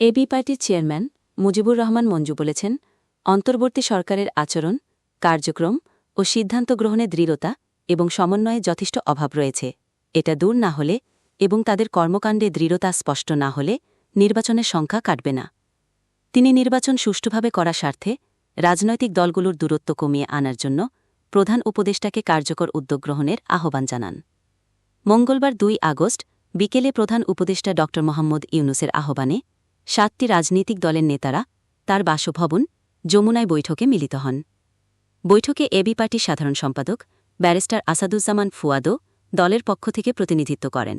AB পার্টির chairman Mujibur Rahman Manju বলেছেন, অন্তর্বর্তী সরকারের আচরণ, কার্যক্রম ও সিদ্ধান্ত গ্রহণে দৃঢ়তা এবং সমন্বয়ে যথেষ্ট অভাব রয়েছে। এটা দূর না হলে এবং তাদের কর্মকাণ্ডে দৃঢ়তা স্পষ্ট না হলে নির্বাচনের সংখ্যা কাটবে না। তিনি নির্বাচন সুষ্ঠুভাবে করা স্বার্থে রাজনৈতিক দলগুলোর দূরত্ব কমিয়ে আনার জন্য প্রধান উপদেষ্টাকে কার্যকর উদ্যোগ গ্রহণের আহ্বান জানান। মঙ্গলবার দুই আগস্ট বিকেলে প্রধান উপদেষ্টা ড মোহাম্মদ ইউনুসের আহ্বানে সাতটি রাজনৈতিক দলের নেতারা তার বাসভবন যমুনায় বৈঠকে মিলিত হন। বৈঠকে এবি পার্টির সাধারণ সম্পাদক ব্যারিস্টার আসাদুজ্জামান ফুয়াদো দলের পক্ষ থেকে প্রতিনিধিত্ব করেন।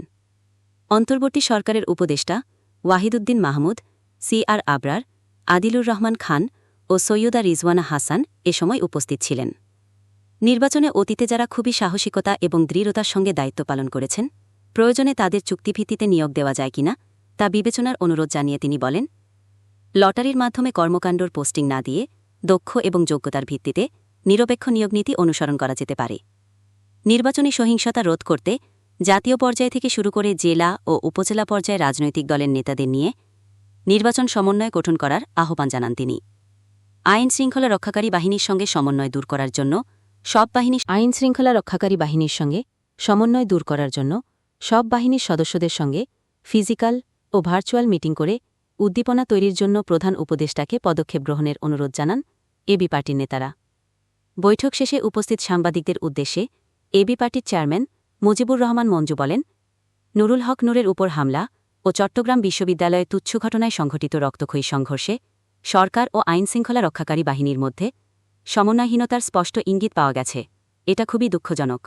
অন্তর্বর্তী সরকারের উপদেষ্টা ওয়াহিদুদ্দিন মাহমুদ, সি আর আবরার, আদিলুর রহমান খান ও সৈয়দা রিজওয়ানা হাসান এ সময় উপস্থিত ছিলেন। নির্বাচনে অতীতে যারা খুবই সাহসিকতা এবং দৃঢ়তার সঙ্গে দায়িত্ব পালন করেছেন, প্রয়োজনে তাদের চুক্তিভিত্তিতে নিয়োগ দেওয়া যায় কিনা তা বিবেচনার অনুরোধ জানিয়ে তিনি বলেন, লটারির মাধ্যমে কর্মকাণ্ডর পোস্টিং না দিয়ে দক্ষ এবং যোগ্যতার ভিত্তিতে নিরপেক্ষ নিয়োগ নীতি অনুসরণ করা যেতে পারে। নির্বাচনী সহিংসতা রোধ করতে জাতীয় পর্যায় থেকে শুরু করে জেলা ও উপজেলা পর্যায়ে রাজনৈতিক দলের নেতাদের নিয়ে নির্বাচন সমন্বয় গঠন করার আহ্বান জানান তিনি। আইন শৃঙ্খলা রক্ষাকারী বাহিনীর সঙ্গে সমন্বয় দূর করার জন্য সব বাহিনী আইন শৃঙ্খলা রক্ষাকারী বাহিনীর সঙ্গে সমন্বয় দূর করার জন্য সব বাহিনীর সদস্যদের সঙ্গে ফিজিক্যাল ও ভার্চুয়াল মিটিং করে উদ্দীপনা তৈরির জন্য প্রধান উপদেষ্টাকে পদক্ষেপ গ্রহণের অনুরোধ জানান এবি পার্টির নেতারা। বৈঠক শেষে উপস্থিত সাংবাদিকদের উদ্দেশ্যে এবি পার্টির চেয়ারম্যান মুজিবুর রহমান মঞ্জু বলেন, নুরুল হক নূরের উপর হামলা ও চট্টগ্রাম বিশ্ববিদ্যালয়ে তুচ্ছ ঘটনায় সংঘটিত রক্তক্ষয়ী সংঘর্ষে সরকার ও আইনশৃঙ্খলা রক্ষাকারী বাহিনীর মধ্যে সমন্বয়হীনতার স্পষ্ট ইঙ্গিত পাওয়া গেছে। এটা খুবই দুঃখজনক।